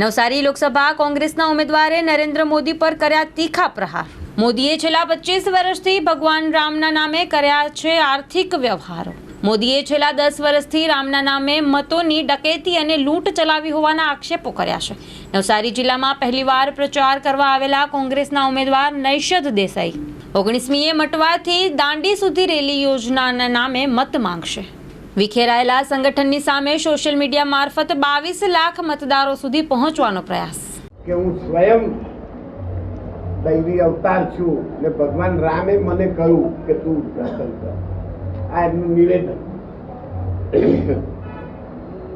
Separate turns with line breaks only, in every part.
નવસારી લોકસભા કોંગ્રેસના ઉમેદવારે નરેન્દ્ર મોદી પર કર્યા તીખા પ્રહાર. મોદીએ છેલ્લા પચીસ વર્ષથી ભગવાન રામના નામે કર્યા છે આર્થિક વ્યવહારો. મોદીએ છેલ્લા દસ વર્ષથી રામના નામે મતોની ડકેતી અને લૂંટ ચલાવી હોવાના આક્ષેપો કર્યા છે. નવસારી જિલ્લામાં પહેલીવાર પ્રચાર કરવા આવેલા કોંગ્રેસના ઉમેદવાર નૈષદ દેસાઈ ઓગણીસમીએ મટવાથી દાંડી સુધી રેલી યોજનાના નામે મત માંગશે. વિખેરાયેલા સંગઠનની સામે સોશિયલ મીડિયા મારફત બાવીસ લાખ મતદારો સુધી પહોંચવાનો પ્રયાસ.
કે હું સ્વયં દૈવી અવતાર છું ને ભગવાન રામે મને કહ્યું કે તું ઉદ્ઘાટન કર. આ એમનું નિવેદન.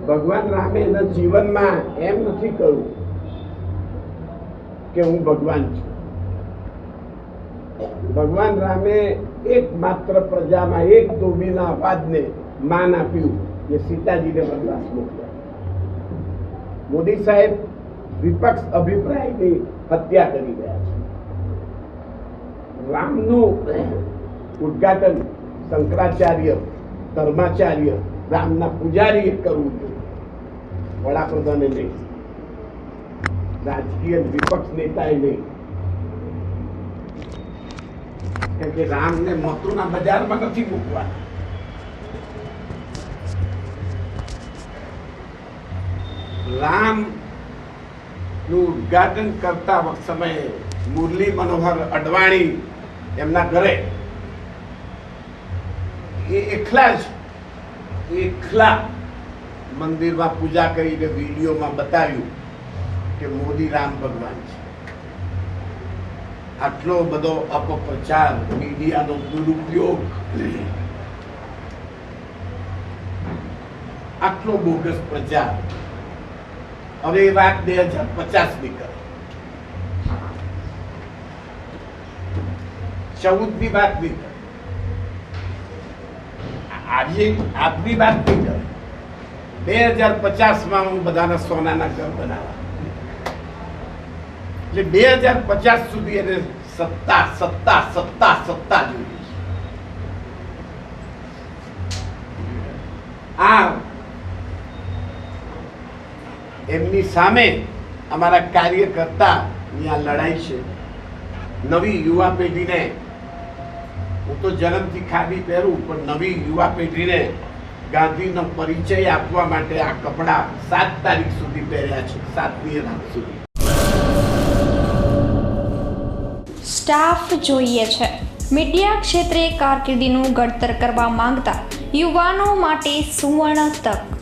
ભગવાન રામે એના જીવનમાં એમ નથી કહ્યું કે હું ભગવાન છું. ભગવાન રામે એક માત્ર પ્રજામાં એક ધોબીના અવાજને માન આપ્યું કે સીતાજીને વનવાસ મોકલ્યા મોદી સાહેબ વિપક્ષ અભિપ્રાયની હત્યા કરી રહ્યા છે રામનું ઉદઘાટન શંકરાચાર્ય ધર્માચાર્ય રામના પૂજારીએ કરવું જોઈએ વડાપ્રધાને નહીં રાજકીય વિપક્ષ નેતાએ નહીં કે રામને મતોના બજારમાં નથી મૂકવા રામનું ઉદ્ઘાટન કરતા સમયે મુરલી મનોહર અડવાણી એમના ઘરે. એ એકલા જ, એકલા મંદિરમાં પૂજા કરીને વિડીયોમાં બતાવ્યું કે મોદી રામ ભગવાન છે. આટલો બધો અપપ્રચાર મીડિયાનો દુરુપયોગ. આટલો બોગસ પ્રચાર હવે એ વાત બે હજાર પચાસની કરે. ચૌદની વાત નહીં કરે. આજે આજની વાત નહીં કરે. બે હજાર પચાસમાં હું બધાના સોનાના ઘર બનાવવા. એટલે બે હજાર પચાસ સુધી એને સત્તા સત્તા સત્તા સત્તા જોઈએ છે. આ એમની સામે અમારા કાર્યકર્તાની આ લડાઈ છે. નવી યુવા પેઢીને હું તો જન્મથી ખાદી પહેરું, પણ નવી યુવા પેઢીને ગાંધીનો પરિચય આપવા માટે આ કપડાં સાત તારીખ સુધી પહેર્યા છે, સાતમી રાત સુધી.
સ્ટાફ જોઈએ છે. મીડિયા ક્ષેત્રે કારકિર્દીનું ઘડતર કરવા માંગતા યુવાનો માટે સુવર્ણ તક.